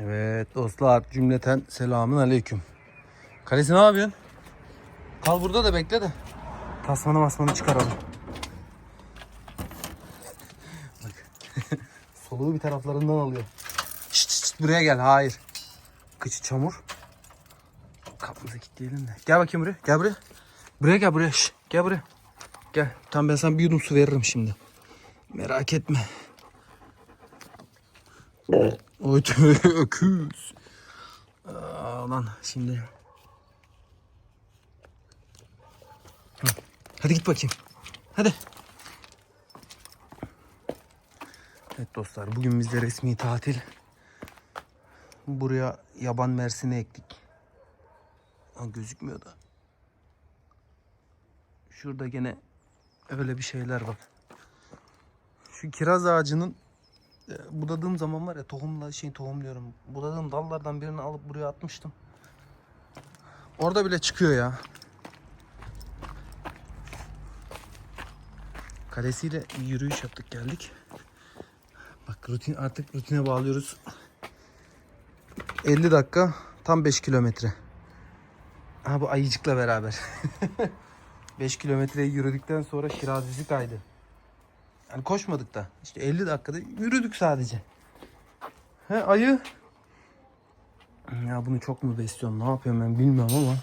Evet dostlar cümleten selamun aleyküm. Kalesi ne yapıyorsun? Kal burada da bekle de. Tasmanı masmanı çıkaralım. Bak. Soluğu bir taraflarından alıyor. Şşt, şşt, buraya gel. Hayır. Kıçı çamur. Kapımızı kilitleyelim de. Gel bakayım buraya. Gel buraya. Buraya gel buraya. Şşt, gel buraya. Gel. Tamam ben sana bir yudum su veririm şimdi. Merak etme. Oy öküz. Aa, lan şimdi. Hadi git bakayım. Hadi. Evet dostlar bugün bizde resmi tatil. Buraya yaban mersini ektik. Aa, gözükmüyor da. Şurada gene öyle bir şeyler var. Şu kiraz ağacının budadığım zaman var ya tohumla şey tohumluyorum. Budadığım dallardan birini alıp buraya atmıştım. Orada bile çıkıyor ya. Kalesiyle yürüyüş yaptık geldik. Bak rutin artık rutine bağlıyoruz. 50 dakika tam 5 kilometre. Ha bu ayıcıkla beraber. 5 kilometreyi yürüdükten sonra şirazesi kaydı. Yani koşmadık da. İşte 50 dakikada yürüdük sadece. He ayı. Ya bunu çok mu besliyorum? Ne yapıyorum ben bilmiyorum ama.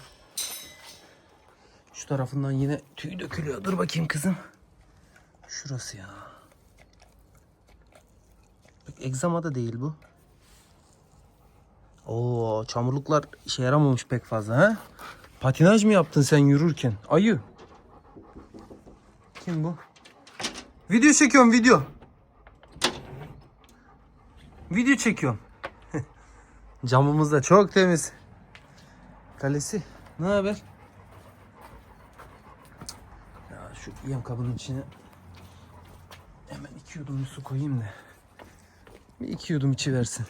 Şu tarafından yine tüy dökülüyor. Dur bakayım kızım. Şurası ya. Bak egzama da değil bu. Oo çamurluklar işe yaramamış pek fazla ha? Patinaj mı yaptın sen yürürken? Ayı. Kim bu? Video çekiyorum video. Video çekiyorum. Camımız da çok temiz. Kalesi. Ne haber? Ya şu yem kabının içine hemen iki yudum su koyayım da. Bir iki yudum içi versin.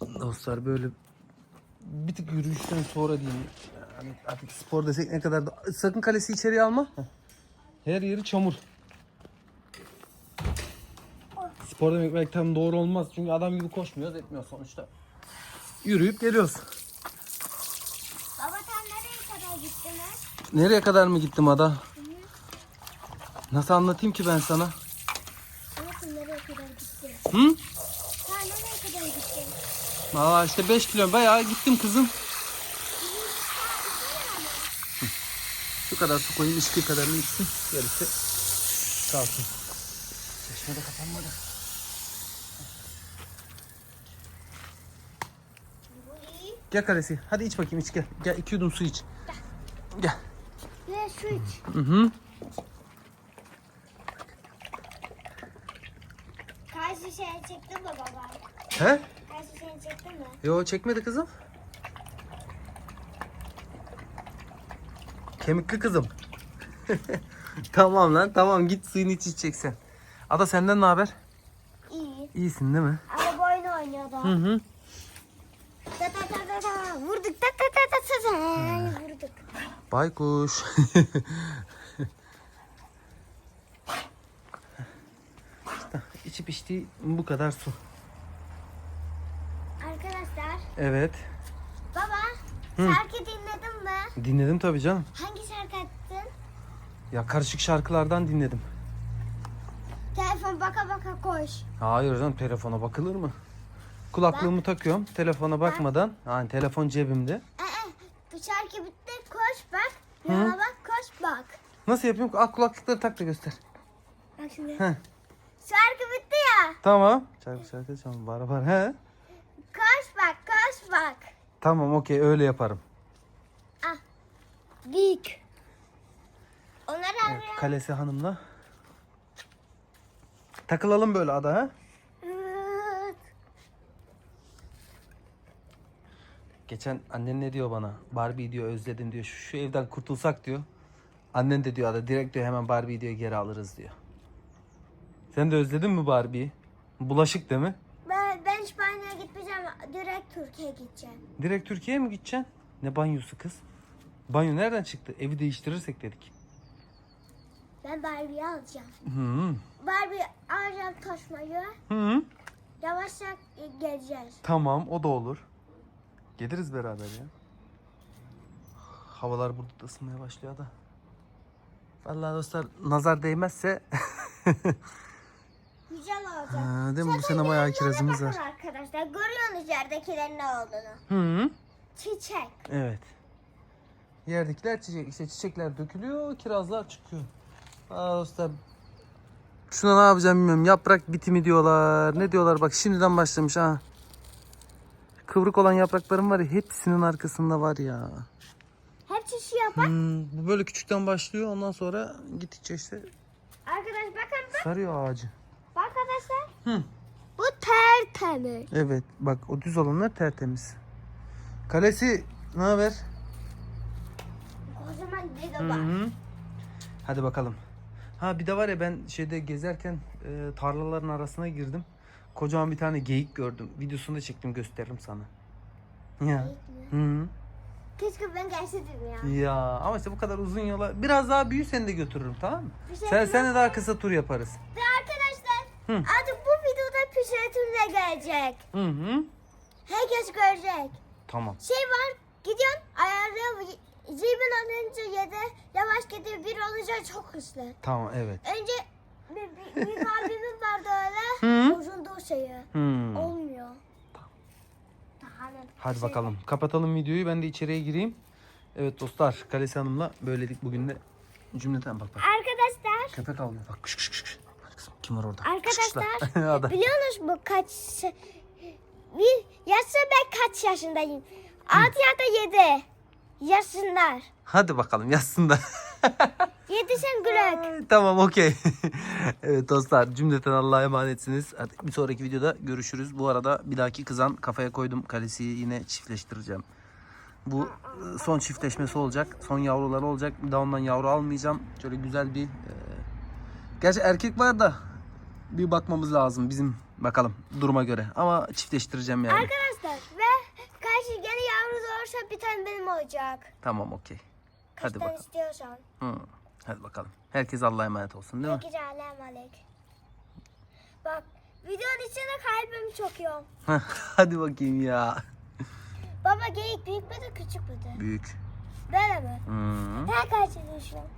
Dostlar böyle bir tık yürüyüşten sonra diyeyim. Yani artık spor desek ne kadar da... Sakın kalesi içeriye alma. Her yeri çamur. Spor demek belki tam doğru olmaz. Çünkü adam gibi koşmuyoruz etmiyor sonuçta. Yürüyüp geliyoruz. Baba sen nereye kadar gittiniz? Nereye kadar mı gittim ada? Nasıl anlatayım ki ben sana? Sen nereye kadar gittin? Hı? Sen nereye kadar gittin? Aa işte 5 kilo bayağı gittim kızım. Şu kadar su koyayım içki kadarını içsin. Gerisi kalsın. Çeşme de kapanmadı. Bu iyi. Gel kalesi. Hadi iç bakayım iç gel. Gel iki yudum su iç. Gel. Ve su iç. Hı hı. Kaç şişeye çektin mi baba? He? Kaç şişeye çektin mi? Yo çekmedi kızım. Kemikli kızım. tamam lan tamam git suyunu iç içeceksen. Ada senden ne haber? İyi. İyisin değil mi? Araba oyunu oynuyordu. Hı hı. Baykuş. işte içip içtiği bu kadar su. Arkadaşlar. Evet. Baba. Şarkı dinledin mi? Dinledim tabii canım. Hangi şarkı attın? Ya karışık şarkılardan dinledim. Telefon baka baka koş. Hayır canım telefona bakılır mı? Kulaklığımı takıyorum telefona bakmadan. Yani telefon cebimde. Ee, bu şarkı bitti koş bak. Yana bak koş bak. Nasıl yapıyorum? Al kulaklıkları tak da göster. Bak şimdi. Heh. Şarkı bitti ya. Tamam. Şarkı şarkı çalma bara bara. He. Koş bak koş bak. Tamam okey öyle yaparım. Ah. Büyük. Onları Evet. Kalesi hanımla. Takılalım böyle ada ha. Evet. Geçen annen ne diyor bana? Barbie diyor özledim diyor. Şu, şu evden kurtulsak diyor. Annen de diyor ada direkt diyor hemen Barbie diyor geri alırız diyor. Sen de özledin mi Barbie'yi? Bulaşık değil mi? Ben, ben İspanya'ya gitmeyeceğim. Direkt Türkiye'ye gideceğim. Direkt Türkiye'ye mi gideceksin? Ne banyosu kız? Banyo nereden çıktı? Evi değiştirirsek dedik. Ben Barbie'yi alacağım. Hı. Barbie alacağım taşmayı. Hı hı. Ya yavaşça e, geleceğiz. Tamam o da olur. Geliriz beraber ya. Havalar burada da ısınmaya başlıyor da. Vallahi dostlar nazar değmezse Güzel olacak. Ha, değil mi? Bu sene bayağı kirazımız var. Arkadaşlar görüyorsunuz yerdekilerin ne olduğunu. Hı. Çiçek. Evet. Yerdekiler çiçek. işte çiçekler dökülüyor, kirazlar çıkıyor. Aa dostlar. Şuna ne yapacağım bilmiyorum. Yaprak bitimi diyorlar. Ne diyorlar bak şimdiden başlamış ha. Kıvrık olan yapraklarım var ya hepsinin arkasında var ya. Hep çiçeği yapar. Hmm, bu böyle küçükten başlıyor ondan sonra gittikçe işte Arkadaş bakın bak. sarıyor ağacı. Bak arkadaşlar. Hı. Bu tertemiz. Evet bak o düz olanlar tertemiz. Kalesi ne haber? Kocaman dede Hı hı. Hadi bakalım. Ha bir de var ya ben şeyde gezerken e, tarlaların arasına girdim. Kocaman bir tane geyik gördüm. Videosunu da çektim gösteririm sana. Ya. Hı -hı. Keşke ben gelseydim ya. Ya ama işte bu kadar uzun yola biraz daha büyü seni de götürürüm tamam mı? Şey Sen sen de daha kısa tur yaparız. Ve arkadaşlar Hı. artık bu videoda pişiretürle gelecek. Hı hı. Herkes görecek. Tamam. Şey var gidiyorsun ayarlıyor. Zibin alınca yedi yavaş gidiyor bir olunca çok hızlı. Tamam evet. Önce bir, bir, bir abimiz vardı öyle. Hı. Bozuldu o şeyi. Hı. Olmuyor. Daha ne- Hadi şey- bakalım. Kapatalım videoyu. Ben de içeriye gireyim. Evet dostlar. Kalesi Hanım'la böyledik bugün de. Cümleten bak bak. Arkadaşlar Köpek avlıyor. Bak kış kış kış. kış. Bak kızım, Kim var orada? Arkadaşlar, Ada. biliyor musunuz bu kaç bir yaşlı ben kaç yaşındayım? 6 ya da 7 yaşınlar. Hadi bakalım yazsın da. 7 sen gülük. tamam okey. evet dostlar cümleten Allah'a emanetsiniz. Hadi bir sonraki videoda görüşürüz. Bu arada bir dahaki kızan kafaya koydum. Kalesiyi yine çiftleştireceğim. Bu e, son çiftleşmesi olacak. Son yavruları olacak. Bir daha ondan yavru almayacağım. Şöyle güzel bir... e, Gerçi erkek var da bir bakmamız lazım bizim bakalım duruma göre. Ama çiftleştireceğim yani. Arkadaşlar ve karşı gene yavru doğursa bir tane benim olacak. Tamam okey. Hadi bakalım. istiyorsan. Hı. Hadi bakalım. Herkes Allah'a emanet olsun değil mi? Peki alem alek. Bak videonun içinde kalbim çokuyor. Hadi bakayım ya. Baba geyik büyük müdür küçük müdür? Büyük. Böyle mi? Hı. Ben kaç yaşındayım?